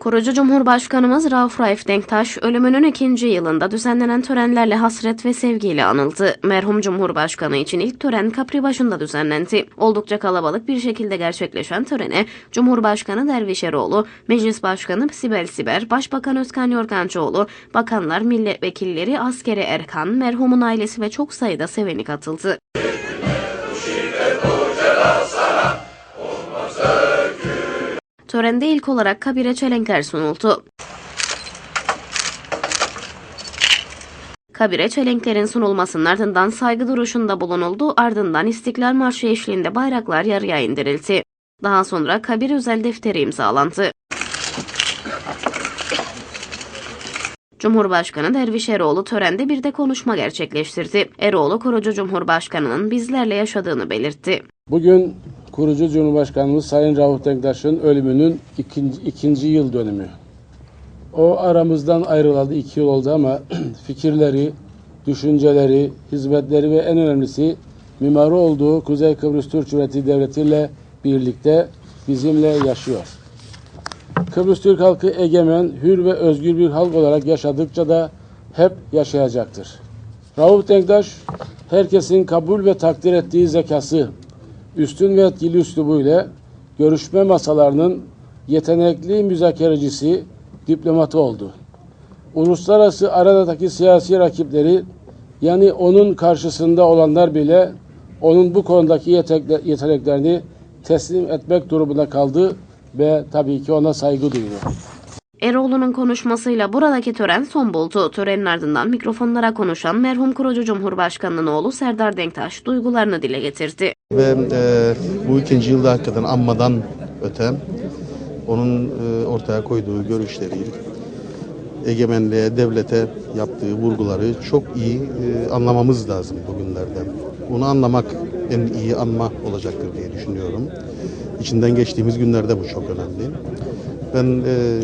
Kurucu Cumhurbaşkanımız Rauf Raif Denktaş, ölümünün ikinci yılında düzenlenen törenlerle hasret ve sevgiyle anıldı. Merhum Cumhurbaşkanı için ilk tören Kapribaşı'nda düzenlendi. Oldukça kalabalık bir şekilde gerçekleşen törene Cumhurbaşkanı Derviş Eroğlu, Meclis Başkanı Sibel Siber, Başbakan Özkan Yorgancıoğlu, bakanlar, milletvekilleri, askeri Erkan, merhumun ailesi ve çok sayıda seveni katıldı. Törende ilk olarak kabire çelenkler sunuldu. Kabire çelenklerin sunulmasının ardından saygı duruşunda bulunuldu, ardından İstiklal Marşı eşliğinde bayraklar yarıya indirildi. Daha sonra kabir özel defteri imzalandı. Cumhurbaşkanı Derviş Eroğlu törende bir de konuşma gerçekleştirdi. Eroğlu kurucu Cumhurbaşkanı'nın bizlerle yaşadığını belirtti. Bugün kurucu Cumhurbaşkanımız Sayın Rauf Denktaş'ın ölümünün ikinci, ikinci yıl dönümü. O aramızdan ayrılalı iki yıl oldu ama fikirleri, düşünceleri, hizmetleri ve en önemlisi mimarı olduğu Kuzey Kıbrıs Türk Cumhuriyeti Devleti ile birlikte bizimle yaşıyor. Kıbrıs Türk halkı egemen, hür ve özgür bir halk olarak yaşadıkça da hep yaşayacaktır. Rauf Denktaş, herkesin kabul ve takdir ettiği zekası, üstün ve etkili üslubuyla görüşme masalarının yetenekli müzakerecisi, diplomatı oldu. Uluslararası aradaki siyasi rakipleri yani onun karşısında olanlar bile onun bu konudaki yetenekle- yeteneklerini teslim etmek durumunda kaldı ve tabii ki ona saygı duyuyor. Eroğlu'nun konuşmasıyla buradaki tören son buldu. Törenin ardından mikrofonlara konuşan merhum kurucu Cumhurbaşkanı'nın oğlu Serdar Denktaş duygularını dile getirdi. Ve e, bu ikinci yılda hakikaten anmadan öte onun e, ortaya koyduğu görüşleri, egemenliğe, devlete yaptığı vurguları çok iyi e, anlamamız lazım bugünlerde. Bunu anlamak en iyi anma olacaktır diye düşünüyorum. İçinden geçtiğimiz günlerde bu çok önemli. Ben e,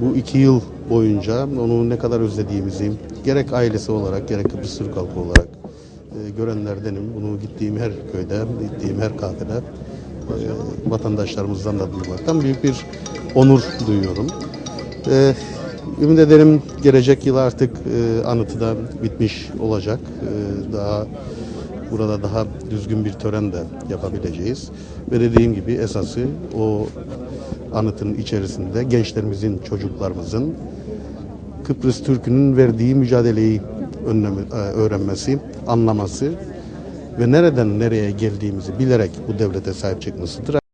bu iki yıl boyunca onu ne kadar özlediğimizi gerek ailesi olarak gerek Kıbrıs Türk halkı olarak e, görenlerdenim. Bunu gittiğim her köyde, gittiğim her kafede e, vatandaşlarımızdan da duymaktan büyük bir onur duyuyorum. E, ümit ederim gelecek yıl artık e, anıtı da bitmiş olacak. E, daha burada daha düzgün bir tören de yapabileceğiz. Ve dediğim gibi esası o anıtın içerisinde gençlerimizin, çocuklarımızın Kıbrıs Türk'ünün verdiği mücadeleyi önlemi, e, öğrenmesi, anlaması ve nereden nereye geldiğimizi bilerek bu devlete sahip çıkmasıdır.